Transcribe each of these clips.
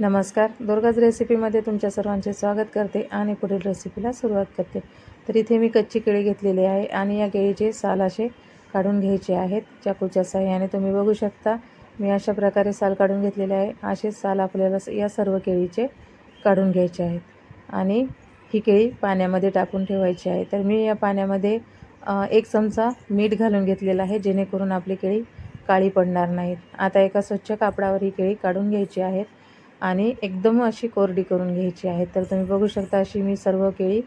नमस्कार. दुर्गाज रेसिपीमध्ये तुमच्या सर्वांचे स्वागत करते आणि पुढील रेसिपीला सुरुवात करते. तर इथे मी कच्ची केळी घेतलेली आहे आणि या केळीचे साल असे काढून घ्यायचे आहेत. चाकूच्या साह्याने तुम्ही बघू शकता. मी अशा प्रकारे साल काढून घेतलेले आहे. असे साल आपल्याला स- या सर्व केळीचे काढून घ्यायचे आहेत. आणि ही केळी पाण्यामध्ये टाकून ठेवायची आहे. तर मी या पाण्यामध्ये एक चमचा मीठ घालून घेतलेला आहे जेणेकरून आपली केळी काळी पडणार नाहीत. आता एका स्वच्छ कापडावर ही केळी काढून घ्यायची आहेत आणि एकदम अशी कोरडी करून घ्यायची आहे. तर तुम्ही बघू शकता अशी मी सर्व केळी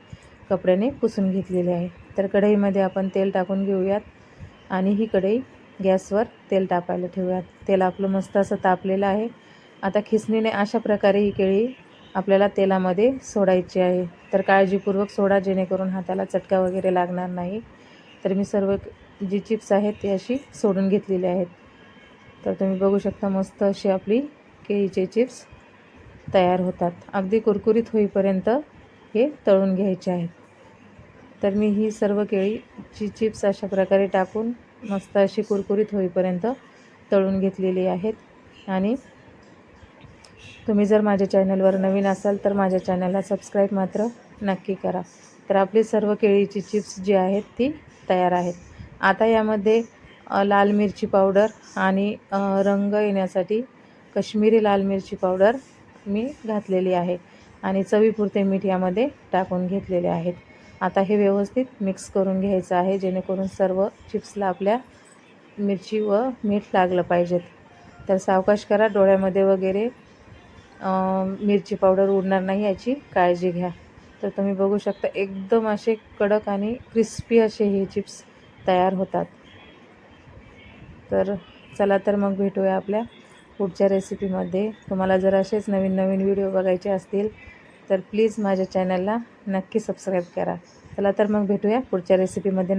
कपड्याने पुसून घेतलेली आहे. तर कढईमध्ये आपण तेल टाकून घेऊयात आणि ही कढई गॅसवर तेल तापायला ठेवूयात. तेल आपलं मस्त असं तापलेलं आहे. आता खिसणीने अशा प्रकारे ही केळी आपल्याला तेलामध्ये सोडायची आहे. तर काळजीपूर्वक सोडा जेणेकरून हाताला चटका वगैरे लागणार नाही. तर मी सर्व जी चिप्स आहेत ती अशी सोडून घेतलेली आहेत. तर तुम्ही बघू शकता मस्त अशी आपली केळीचे चिप्स तयार होतात. अगदी कुरकुरीत होईपर्यंत हे तळून घ्यायचे आहेत. तर मी ही सर्व केळीची चिप्स अशा प्रकारे टाकून मस्त अशी कुरकुरीत होईपर्यंत तळून घेतलेली आहेत. आणि तुम्ही जर माझ्या चॅनलवर नवीन असाल तर माझ्या चॅनलला सबस्क्राईब मात्र नक्की करा. तर आपली सर्व केळीची चिप्स जी आहेत ती तयार आहेत. आता यामध्ये लाल मिरची पावडर आणि रंग येण्यासाठी कश्मीरी लाल मिरची पावडर मी घातलेली आहे आणि चवीपुरते मीठ यामध्ये टाकून घेतलेले आहेत. आता हे व्यवस्थित मिक्स करून घ्यायचं आहे जेणेकरून सर्व चिप्सला आपल्या मिरची व मीठ लागलं पाहिजेत. तर सावकाश करा डोळ्यामध्ये वगैरे मिरची पावडर उडणार नाही याची काळजी घ्या. तर तुम्ही बघू शकता एकदम असे कडक आणि क्रिस्पी असे हे चिप्स तयार होतात. तर चला तर मग भेटूया आपल्या पुढच्या रेसिपीमध्ये तुम्हाला जर असेच नवीन नवीन व्हिडिओ बघायचे असतील तर प्लीज माझ्या चॅनलला नक्की सबस्क्राईब करा. चला तर मग भेटूया पुढच्या रेसिपीमध्ये